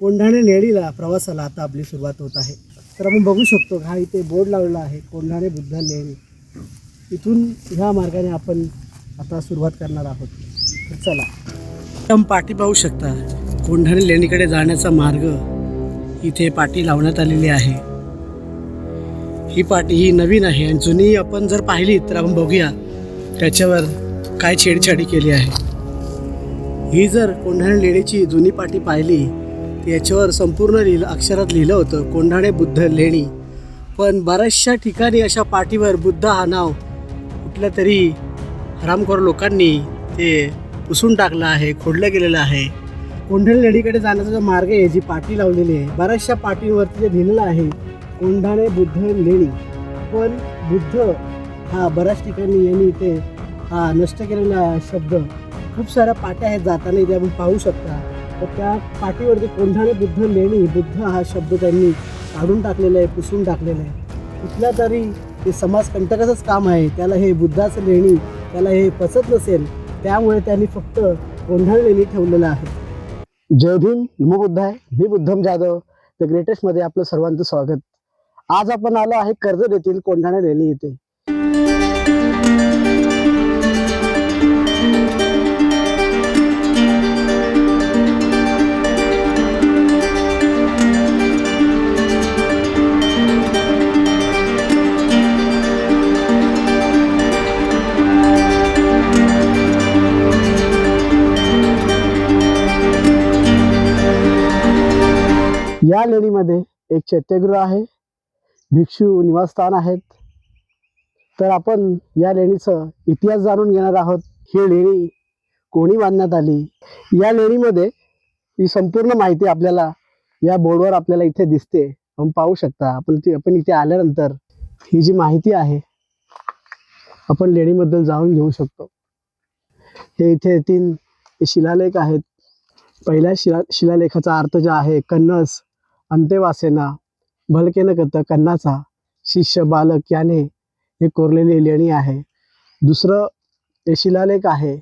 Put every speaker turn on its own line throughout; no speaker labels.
कोंढाणे लेणीला प्रवासाला आता आपली सुरुवात होत आहे. तर आपण बघू शकतो हा इथे बोर्ड लावलेला आहे कोंढाणे बुद्ध लेणी इथून ह्या मार्गाने आपण आता सुरुवात करणार आहोत. तर चला. आपण पाठी पाहू शकता कोंढाणे लेणीकडे जाण्याचा मार्ग इथे पाटी लावण्यात आलेली आहे. ही पाटी ही नवीन आहे आणि जुनी आपण जर पाहिली तर आपण बघूया त्याच्यावर काय छेडछाडी केली आहे. ही जर कोंढाणे लेणीची जुनी पाटी पाहिली याच्यावर संपूर्ण लिहिलं अक्षरात लिहिलं होतं कोंढाणे बुद्ध लेणी. पण बऱ्याचशा ठिकाणी अशा पाठीवर बुद्ध हा नाव कुठल्या तरी हरामखोर लोकांनी ते पुसून टाकलं आहे खोडलं गेलेलं आहे. कोंढाणे लेणीकडे जाण्याचा जो मार्ग आहे जी पाटी लावलेली आहे बऱ्याचशा पाठीवरती जे लिहिलेलं आहे कोंढाणे बुद्ध लेणी. पण बुद्ध हा बऱ्याच ठिकाणी यांनी इथे हा नष्ट केलेला शब्द खूप साऱ्या पाट्या आहेत जाताना इथे आपण पाहू शकता. तर त्या पाठीवरती कोंढाणे बुद्ध लेणी बुद्ध हा शब्द त्यांनी काढून टाकलेला आहे पुसून टाकलेला आहे. कुठल्या तरी ते समाजकंटकाचंच काम आहे त्याला हे बुद्धाचं लेणी त्याला हे पचत नसेल त्यामुळे त्यांनी फक्त कोंढाणे लेणी ठेवलेलं आहे. जय भीम नमो बुद्ध आहे मी बुद्धम जाधव द ग्रेटेस्टमध्ये आपलं सर्वांचं स्वागत. आज आपण आलो आहे कर्जत येथील कोंढाणे लेणी येथे या लेणीमध्ये एक चैत्यगृह आहे. भिक्षू निवासस्थान आहेत. तर आपण या लेणीचं इतिहास जाणून घेणार आहोत. ही लेणी कोणी बांधण्यात आली? या लेणीमध्ये ही संपूर्ण माहिती आपल्याला या बोर्डवर आपल्याला इथे दिसते. आपण पाहू शकता. आपण ती आपण इथे आल्यानंतर ही जी माहिती आहे आपण लेणीबद्दल जाणून घेऊ शकतो. हे इथे तीन शिलालेख आहेत. पहिल्या शिला शिलालेखाचा अर्थ जो आहे कन्नस. अंतेवासेना भलकेन कत कन्नाचा शिष्य बालक याने हे कोरलेली लेणी आहे. दुसरं हे शिलालेख आहे.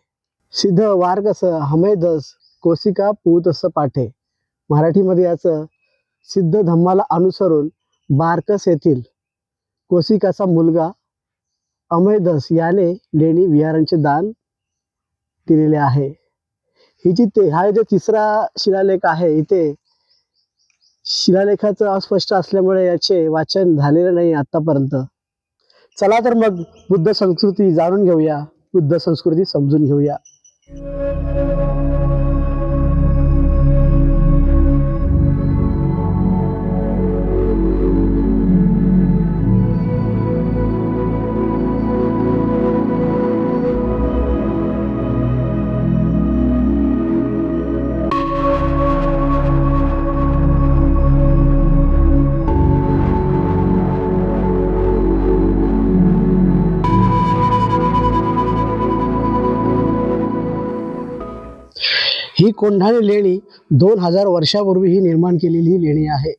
सिद्ध वारकस हमेदस कोसिका पूतस पाठे. मराठीमध्ये याचं सिद्ध धम्माला अनुसरून बारकस येथील कोसिकाचा मुलगा अमेदस याने लेणी विहारांचे दान दिलेले आहे. ही जी ते हा जो तिसरा शिलालेख आहे इथे शिलालेखाचं अस्पष्ट असल्यामुळे याचे वाचन झालेलं नाही आतापर्यंत. चला तर मग बुद्ध संस्कृती जाणून घेऊया. बुद्ध संस्कृती समजून घेऊया. कोंढाणे लेणी दोन हजार वर्षापूर्वी ही निर्माण केलेली ही लेणी आहे.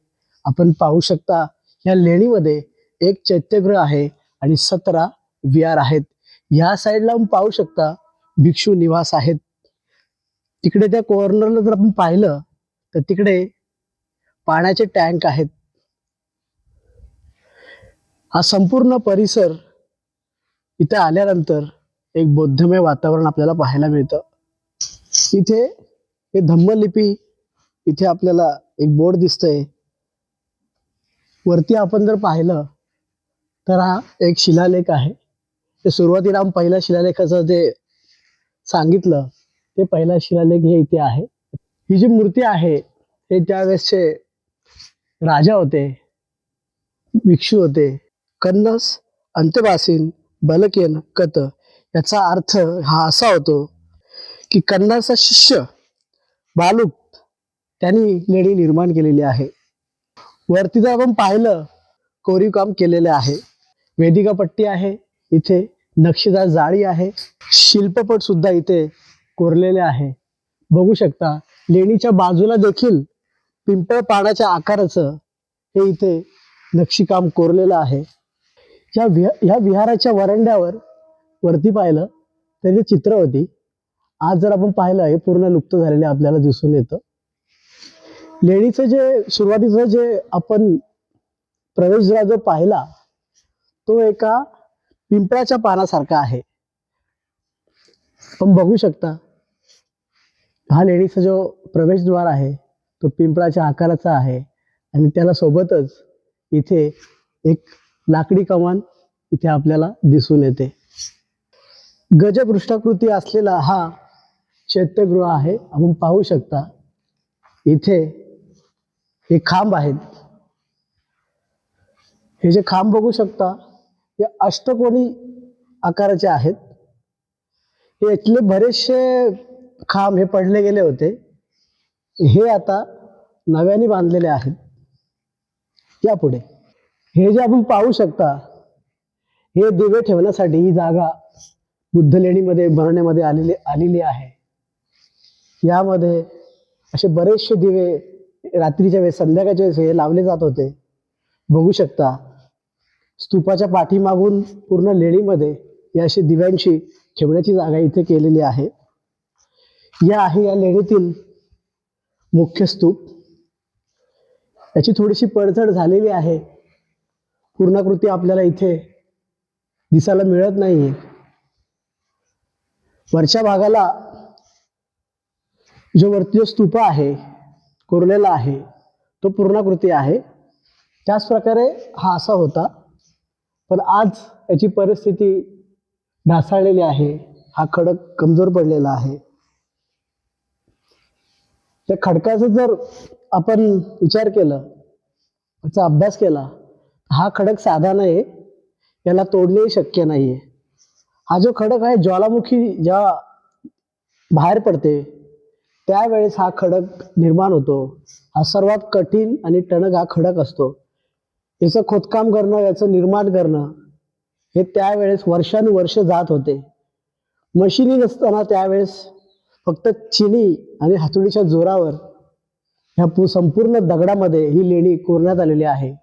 आपण पाहू शकता या लेणीमध्ये एक चैत्यगृह आहे आणि सतरा विहार आहेत. या साईडला आपण पाहू शकता भिक्षू निवास आहेत. तिकडे त्या कॉर्नरला जर आपण पाहिलं तर तिकडे पाण्याचे टँक आहेत. हा संपूर्ण परिसर इथे आल्यानंतर एक बौद्धमय वातावरण आपल्याला पाहायला मिळतं. इथे हे धम्मलिपी इथे आपल्याला एक बोर्ड दिसतंय. वरती आपण जर पाहिलं तर हा एक शिलालेख आहे. ते सुरुवातीला आपण पहिल्या शिलालेखाचं जे सांगितलं ते पहिला शिलालेख हे इथे आहे. ही जी मूर्ती आहे हे त्यावेळेसचे राजा होते भिक्षू होते कन्नस अंतवासीन बलकेन कत याचा अर्थ हा असा होतो की कन्नाचा शिष्य बालूक त्यांनी लेणी निर्माण केलेली आहे. वरती जर आपण पाहिलं कोरीव काम केलेले आहे. वेदिका पट्टी आहे इथे नक्षीदार जाळी आहे. शिल्पपट सुद्धा इथे कोरलेले आहे. बघू शकता लेणीच्या बाजूला देखील पिंपळ पानाच्या आकाराचं हे इथे नक्षीकाम कोरलेलं आहे. या विहा ह्या विहाराच्या वरांड्यावर वरती पाहिलं त्याची चित्र होती. आज जर आपण पाहिलं हे पूर्ण लुप्त झालेले आपल्याला दिसून येतं. लेणीचं जे सुरुवातीचं जे आपण प्रवेशद्वार जो पाहिला तो एका पिंपळाच्या पानासारखा आहे. आपण बघू शकता हा लेणीचा जो प्रवेशद्वार आहे तो पिंपळाच्या आकाराचा आहे. आणि त्याला सोबतच इथे एक लाकडी कमान इथे आपल्याला दिसून येते. गजपृष्ठाकृती असलेला हा चैत्यगृह आहे. आपण पाहू शकता इथे हे खांब आहेत. हे जे खांब बघू शकता हे अष्टकोनी आकाराचे आहेत. हे इथले बरेचसे खांब हे पडले गेले होते. हे आता नव्याने बांधलेले आहेत. यापुढे. हे जे आपण पाहू शकता हे दिवे ठेवण्यासाठी ही जागा बुद्ध लेणीमध्ये भरण्यामध्ये आलेली आलेली आहे. यामध्ये असे बरेचसे दिवे रात्रीच्या वेळेस संध्याकाळच्या वेळेस हे लावले जात होते. बघू शकता स्तूपाच्या पाठीमागून पूर्ण लेणीमध्ये या अशी दिव्यांची ठेवण्याची जागा इथे केलेली आहे. या आहे या लेणीतील मुख्य स्तूप. याची थोडीशी पडझड झालेली आहे. पूर्णाकृती आपल्याला इथे दिसायला मिळत नाहीये. वरच्या भागाला जो वरती जो स्तूप आहे कोरलेला आहे तो पूर्णाकृती आहे. त्याच प्रकारे हा असा होता. पण आज याची परिस्थिती ढासाळलेली आहे. हा खडक कमजोर पडलेला आहे. त्या खडकाचा जर आपण विचार केला त्याचा अभ्यास केला हा खडक साधा नाही याला तोडणेही शक्य नाही आहे हा जो खडक आहे ज्वालामुखी ज्या बाहेर पडते त्यावेळेस हा खडक निर्माण होतो. हा सर्वात कठीण आणि टणक हा खडक असतो. याचं खोदकाम करणं याचं निर्माण करणं हे त्यावेळेस वर्षानुवर्ष जात होते. मशिनी नसताना त्यावेळेस फक्त चिनी आणि हातोडीच्या जोरावर ह्या संपूर्ण दगडामध्ये ही लेणी कोरण्यात आलेली आहे.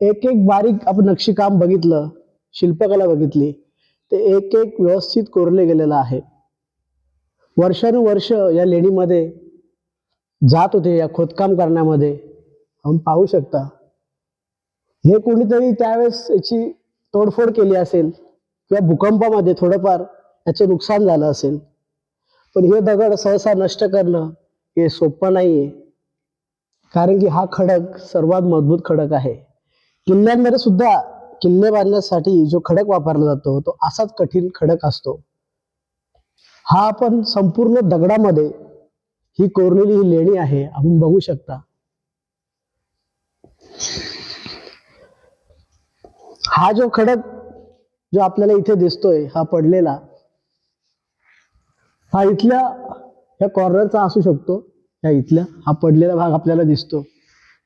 एक एक बारीक आपण नक्षीकाम बघितलं शिल्पकला बघितली ते एक एक व्यवस्थित कोरले गेलेलं आहे. वर्षानुवर्ष या लेणीमध्ये जात होते या खोदकाम करण्यामध्ये. आपण पाहू शकता. हे कोणीतरी त्यावेळेस याची तोडफोड केली असेल किंवा भूकंपामध्ये थोडंफार याचं नुकसान झालं असेल. पण हे दगड सहसा नष्ट करणं हे सोपं नाही आहे कारण की हा खडक सर्वात मजबूत खडक आहे. किल्ल्यांमध्ये सुद्धा किल्ले बांधण्यासाठी जो खडक वापरला जातो तो असाच कठीण खडक असतो. हा आपण संपूर्ण दगडामध्ये ही कोरलेली ही लेणी आहे. आपण बघू शकता. हा जो खडक जो आपल्याला इथे दिसतोय हा पडलेला हा इथल्या ह्या कॉर्नरचा असू शकतो. ह्या इथल्या हा पडलेला भाग आपल्याला दिसतो.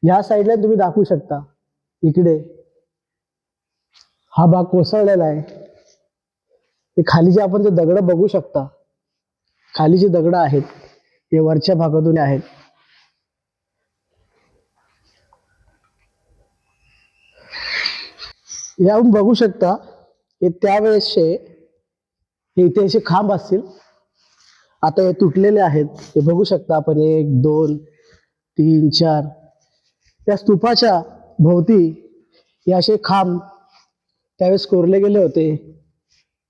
ह्या साईडला तुम्ही दाखवू शकता. इकडे हा भाग कोसळलेला आहे. हे खाली जे आपण ते दगड बघू शकता. खाली जे दगड आहेत हे वरच्या भागातून आहेत. याहून बघू शकता हे त्यावेळेसचे हे इथे असे खांब असतील. आता हे तुटलेले आहेत हे बघू शकता आपण एक दोन तीन चार. या स्तूपाच्या भोवती हे असे खांब त्यावेळेस कोरले गेले होते.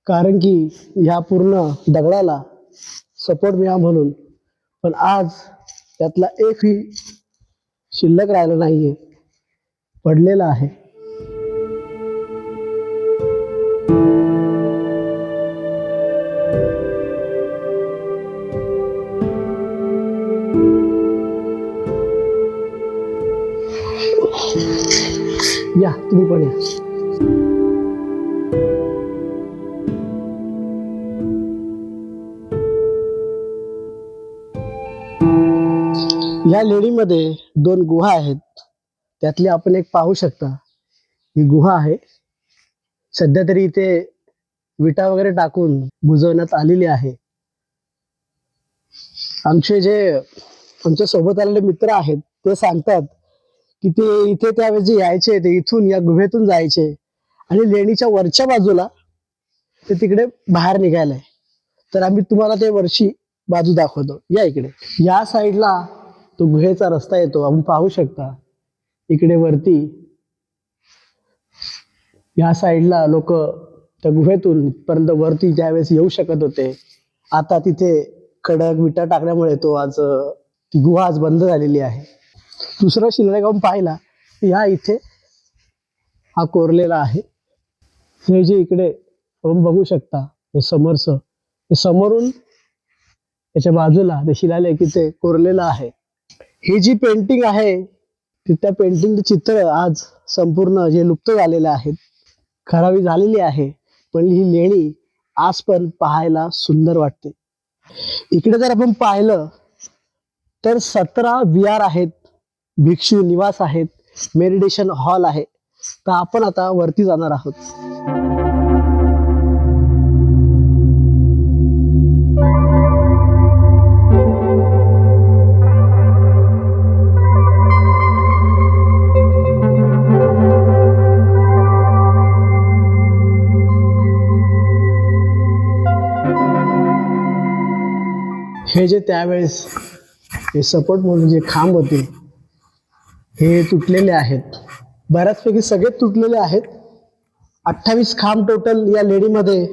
कारण की ह्या पूर्ण दगडाला सपोर्ट मिळा म्हणून. पण आज त्यातला एकही शिल्लक राहिला नाहीये. पडलेला आहे. या तुम्ही पण या. या लेणीमध्ये दोन गुहा आहेत. त्यातली आपण एक पाहू शकता. ही गुहा आहे. सध्या तरी इथे विटा वगैरे टाकून बुजवण्यात आलेली आहे. आमचे जे आमच्यासोबत आलेले मित्र आहेत ते सांगतात की ते इथे त्यावेळेस जे यायचे ते इथून या गुहेतून जायचे आणि लेणीच्या वरच्या बाजूला ते तिकडे बाहेर निघायलाय तर आम्ही तुम्हाला ते वरची बाजू दाखवतो. या इकडे. या साईडला तो गुहेचा रस्ता येतो आपण पाहू शकता. इकडे वरती या साईडला लोक त्या गुहेतून पर्यंत वरती ज्यावेळेस येऊ शकत होते आता तिथे खडक विटा टाकल्यामुळे तो आज ती गुहा आज बंद झालेली आहे. दुसरा शिलालेख आपण पाहिला ह्या इथे हा कोरलेला आहे. हे जे इकडे आपण बघू शकता हे समोरच हे समोरून त्याच्या बाजूला ते शिलालेख इथे कोरलेलं आहे. ही जी पेंटिंग आहे ती त्या पेंटिंगचे चित्र आज संपूर्ण जे लुप्त झालेले आहेत खराबी झालेली आहे पण ही लेणी आज पण पाहायला सुंदर वाटते. इकडे जर आपण पाहिलं तर सतरा विहार आहेत भिक्षू निवास आहेत मेडिटेशन हॉल आहे. तर आपण आता वरती जाणार आहोत. हे जे त्यावेळेस हे सपोर्ट म्हणून जे खांब होते हे तुटलेले आहेत. बऱ्याचपैकी सगळे तुटलेले आहेत. अठ्ठावीस खांब टोटल या लेडीमध्ये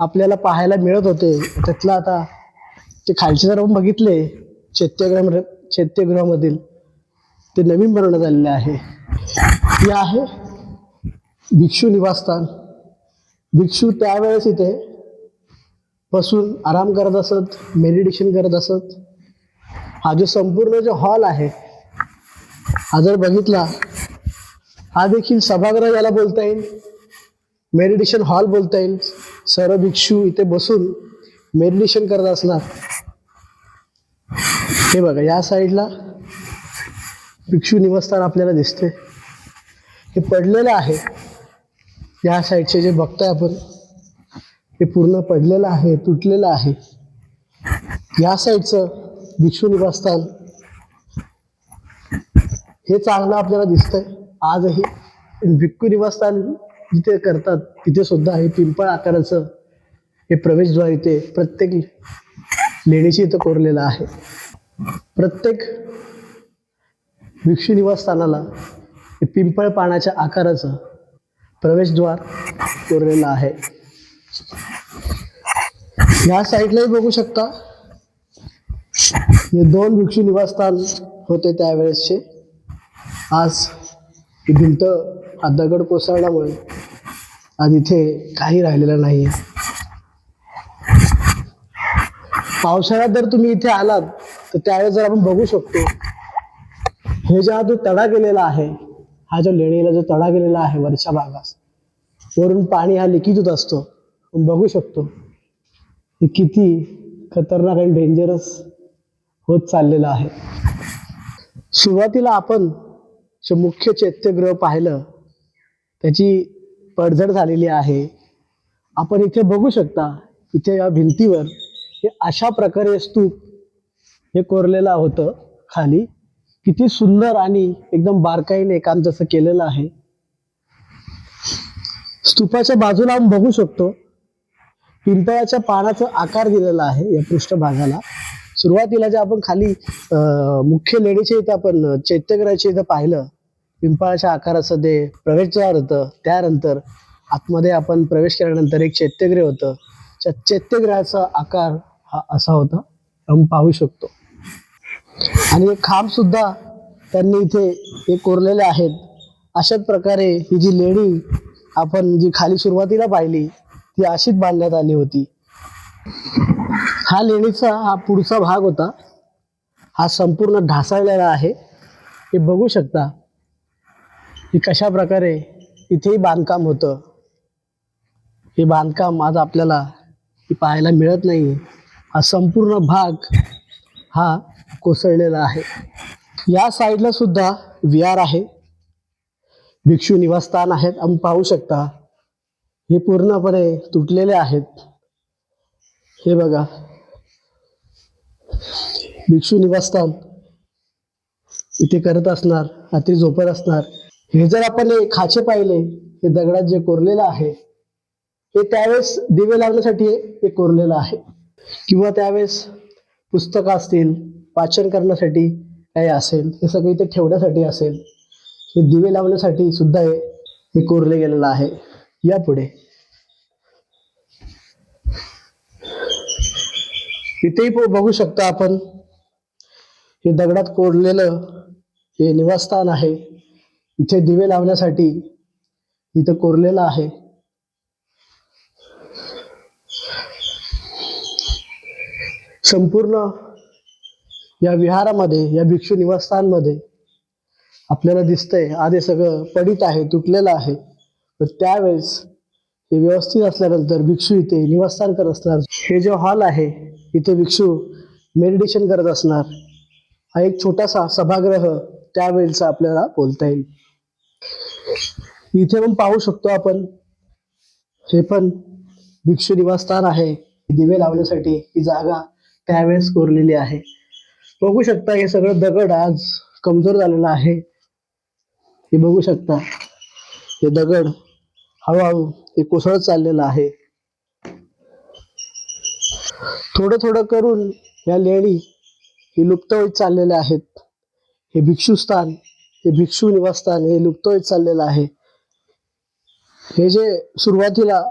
आपल्याला पाहायला मिळत होते. त्यातलं आता ते खालचे जर आपण बघितले चैत्यगृह चैत्यगृहामधील ते नवीन बनवण्यात आलेले आहे. हे आहे भिक्षू निवासस्थान. भिक्षू त्यावेळेस इथे बसून आराम करत असत मेडिटेशन करत असत. हा जो संपूर्ण जो हॉल आहे हा जर बघितला हा देखील सभागृह याला बोलता येईल मेडिटेशन हॉल बोलता येईल. सर्व भिक्षू इथे बसून मेडिटेशन करत असणार. हे बघा या साईडला भिक्षू निवासस्थान आपल्याला दिसते हे पडलेलं आहे. या साईडचे जे बघताय आपण हे पूर्ण पडलेलं आहे तुटलेलं आहे. या साईडचं भिक्षू निवासस्थान हे चांगलं आपल्याला दिसतंय. आजही भिक्खू निवासस्थान जिथे करतात तिथे सुद्धा हे पिंपळ आकाराचं हे प्रवेशद्वार इथे प्रत्येक लेणीची इथं कोरलेलं आहे. प्रत्येक भिक्षू निवासस्थानाला हे पिंपळ पानाच्या आकाराचं प्रवेशद्वार कोरलेलं आहे. या साईडलाही बघू शकता. हे दोन भिक्षू निवासस्थान होते त्यावेळेसचे. आज ही भिंत हा दगड कोसळल्यामुळे आज इथे काही राहिलेलं नाही पावसाळ्यात जर तुम्ही इथे आलात तर त्यावेळेस जर आपण बघू शकतो हे ज्या जो तडा गेलेला आहे हा जो लेणीला जो तडा गेलेला आहे वरच्या भागास वरून पाणी हा लिकीत होत असतो. बघू शकतो. हे किती खतरनाक आणि डेंजरस होत चाललेलं आहे. सुरुवातीला आपण जे मुख्य चैत्यगृह पाहिलं त्याची पडझड झालेली आहे. आपण इथे बघू शकता इथे या भिंतीवर हे अशा प्रकारे स्तूप हे कोरलेलं होतं खाली. किती सुंदर आणि एकदम बारकाईने काम जसं केलेलं आहे. स्तूपाच्या बाजूला आपण बघू शकतो पिंपळाच्या पानाचा आकार दिलेला आहे या पृष्ठभागाला. सुरुवातीला जे आपण खाली मुख्य लेणीच्या इथं आपण चैत्यग्रहाच्या इथं पाहिलं पिंपळाच्या आकाराचं ते प्रवेशद्वार होतं. त्यानंतर आतमध्ये आपण प्रवेश केल्यानंतर एक चैत्यग्रह होतं. त्या चैत्यग्रहाचा आकार हा असा होता. आपण पाहू शकतो. आणि खांब सुद्धा त्यांनी इथे हे कोरलेले आहेत. अशाच प्रकारे ही जी लेणी आपण जी खाली सुरुवातीला पाहिली ती अशीच बांधण्यात आली होती. हा लेणीचा हा पुढचा भाग होता. हा संपूर्ण ढासळलेला आहे. हे बघू शकता की कशा प्रकारे इथेही बांधकाम होतं. हे बांधकाम आज आपल्याला पाहायला मिळत नाही हा संपूर्ण भाग हा कोसळलेला आहे. या साईडला सुद्धा विहार आहे. भिक्षू निवासस्थान आहेत. आपण पाहू शकता हे पूर्णपणे तुटलेले आहेत. हे बघा. भिक्षू निवासस्थान. इथे करत असणार रात्री झोपत असणार. हे जर आपण खाचे पाहिले हे दगडात जे कोरलेलं आहे हे त्यावेळेस दिवे लावण्यासाठी हे कोरलेलं आहे. किंवा त्यावेळेस पुस्तकं असतील वाचन करण्यासाठी काही असेल हे सगळं इथे ठेवण्यासाठी असेल हे दिवे लावण्यासाठी सुद्धा हे हे कोरले गेलेलं आहे. या पुढे. इथेही बघू शकता आपण हे दगडात कोरलेलं हे निवासस्थान आहे. इथे दिवे लावण्यासाठी इथं कोरलेलं आहे. संपूर्ण या विहारामध्ये या भिक्षू निवासस्थानमध्ये आपल्याला दिसतंय आधी सगळं पडित आहे तुटलेलं आहे. तर त्यावेळेस हे व्यवस्थित असल्यानंतर भिक्षू इथे निवासस्थान करत असणार. हे जो हॉल आहे इथे भिक्षू मेडिटेशन करत असणार. हा एक छोटासा सभागृह त्यावेळेचा आपल्याला बोलता येईल. इथे पण पाहू शकतो आपण. हे पण भिक्षू निवासस्थान आहे. दिवे लावण्यासाठी ही जागा त्यावेळेस कोरलेली आहे. बघू शकता हे सगळं दगड आज कमजोर झालेलं आहे. हे बघू शकता. हे दगड हळूहळू हे कोसळत चाललेलं आहे. थोडं थोडं करून या लेणी ही लुप्त होत चाललेल्या आहेत. हे भिक्षुस्थान हे भिक्षू निवासस्थान हे लुप्त होत चाललेलं आहे. हे जे सुरुवातीला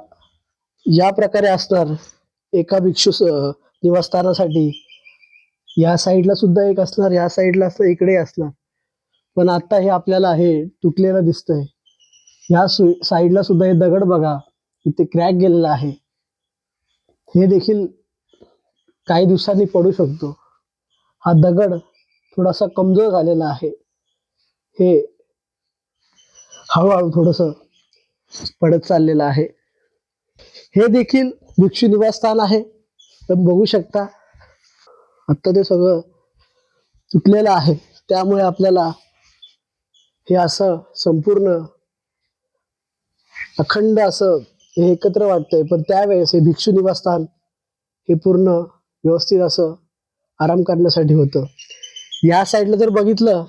या प्रकारे असणार एका भिक्षू निवासस्थानासाठी या साईडला सुद्धा एक असणार या साईडला असं इकडे असणार. पण आता हे आपल्याला हे तुटलेलं दिसतंय. या साईडला सुद्धा हे दगड बघा. इथे क्रॅक गेलेला आहे. हे देखील काही दिवसांनी पडू शकतो. हा दगड थोडासा कमजोर झालेला आहे. हे हळूहळू थोडस पडत चाललेलं आहे. हे देखील भिक्षू निवासस्थान आहे. पण बघू शकता. आता ते सगळं तुटलेलं आहे. त्यामुळे आपल्याला हे असं संपूर्ण अखंड असं हे एकत्र वाटतंय. पण त्यावेळेस हे भिक्षू निवासस्थान हे पूर्ण व्यवस्थित असं आराम करण्यासाठी होतं. या साईडला जर बघितलं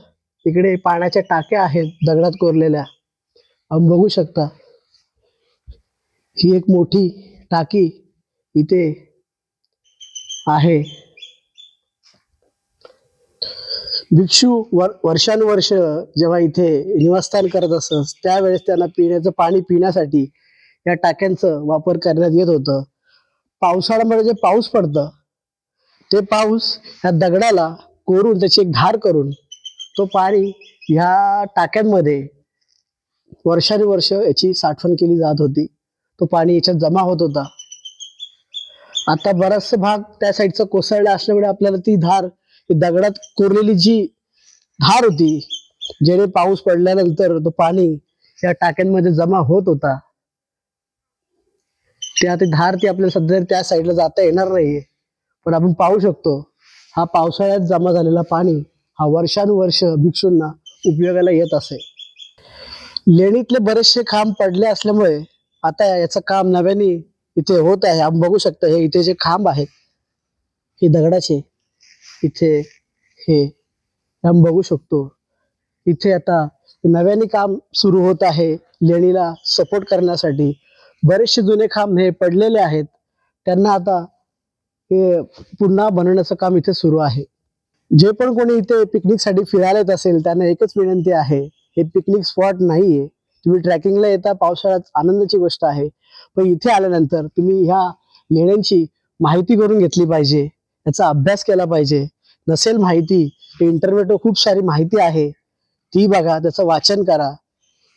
इकडे पाण्याच्या टाक्या आहेत दगडात कोरलेल्या. आपण बघू शकता ही एक मोठी टाकी इथे आहे. भिक्षू वर वर्षानुवर्ष जेव्हा इथे निवासस्थान करत असत त्यावेळेस त्यांना पिण्याचं पाणी पिण्यासाठी या टाक्यांचं वापर करण्यात येत होतं. पावसाळ्यामध्ये जे पाऊस पडतं ते पाऊस ह्या दगडाला कोरून त्याची एक धार करून तो पाणी ह्या टाक्यांमध्ये वर्षानुवर्ष याची साठवण केली जात होती. तो पाणी याच्यात जमा होत होता. आता बराचसा भाग त्या साईडचा कोसळला असल्यामुळे आपल्याला ती धार दगडात कोरलेली जी धार होती जेणे पाऊस पडल्यानंतर तो पाणी या टाक्यांमध्ये जमा होत होता त्या ती धार ती आपल्याला सध्या त्या साईडला जाता येणार नाहीये. पण आपण पाहू शकतो हा पावसाळ्यात जमा झालेला पाणी हा वर्षानुवर्ष भिक्षूंना उपयोगाला येत असे. लेणीतले बरेचसे खांब पडले असल्यामुळे आता याचं काम नव्याने इथे होत आहे. आपण बघू शकतो हे इथे जे खांब आहेत हे दगडाचे इथे हे आपण बघू शकतो. इथे आता नव्याने काम सुरू होत आहे लेणीला सपोर्ट करण्यासाठी. बरेचसे जुने खांब हे पडलेले आहेत. त्यांना आता हे पुन्हा बनवण्याचं काम इथे सुरू आहे. जे पण कोणी इथे पिकनिकसाठी फिरायला येत असेल त्यांना एकच विनंती आहे. हे पिकनिक स्पॉट नाहीये. तुम्ही ट्रॅकिंगला येता पावसाळ्यात आनंदाची गोष्ट आहे. पण इथे आल्यानंतर तुम्ही ह्या लेण्यांची माहिती करून घेतली पाहिजे. याचा अभ्यास केला पाहिजे. नसेल माहिती इंटरनेटवर खूप सारी माहिती आहे. ती बघा त्याचं वाचन करा.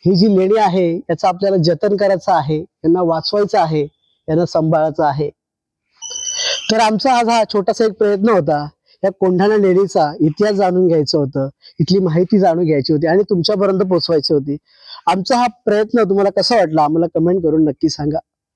ही जी लेणी आहे याचं आपल्याला जतन करायचं आहे यांना वाचवायचं आहे यांना सांभाळायचं आहे. तर आमचा आज हा छोटासा एक प्रयत्न होता. या कोंढाणा लेणीचा इतिहास जाणून घ्यायचं होतं. इथली माहिती जाणून घ्यायची होती आणि तुमच्यापर्यंत पोचवायची होती. आमचा हा प्रयत्न तुम्हाला कसा वाटला आम्हाला कमेंट करून नक्की सांगा.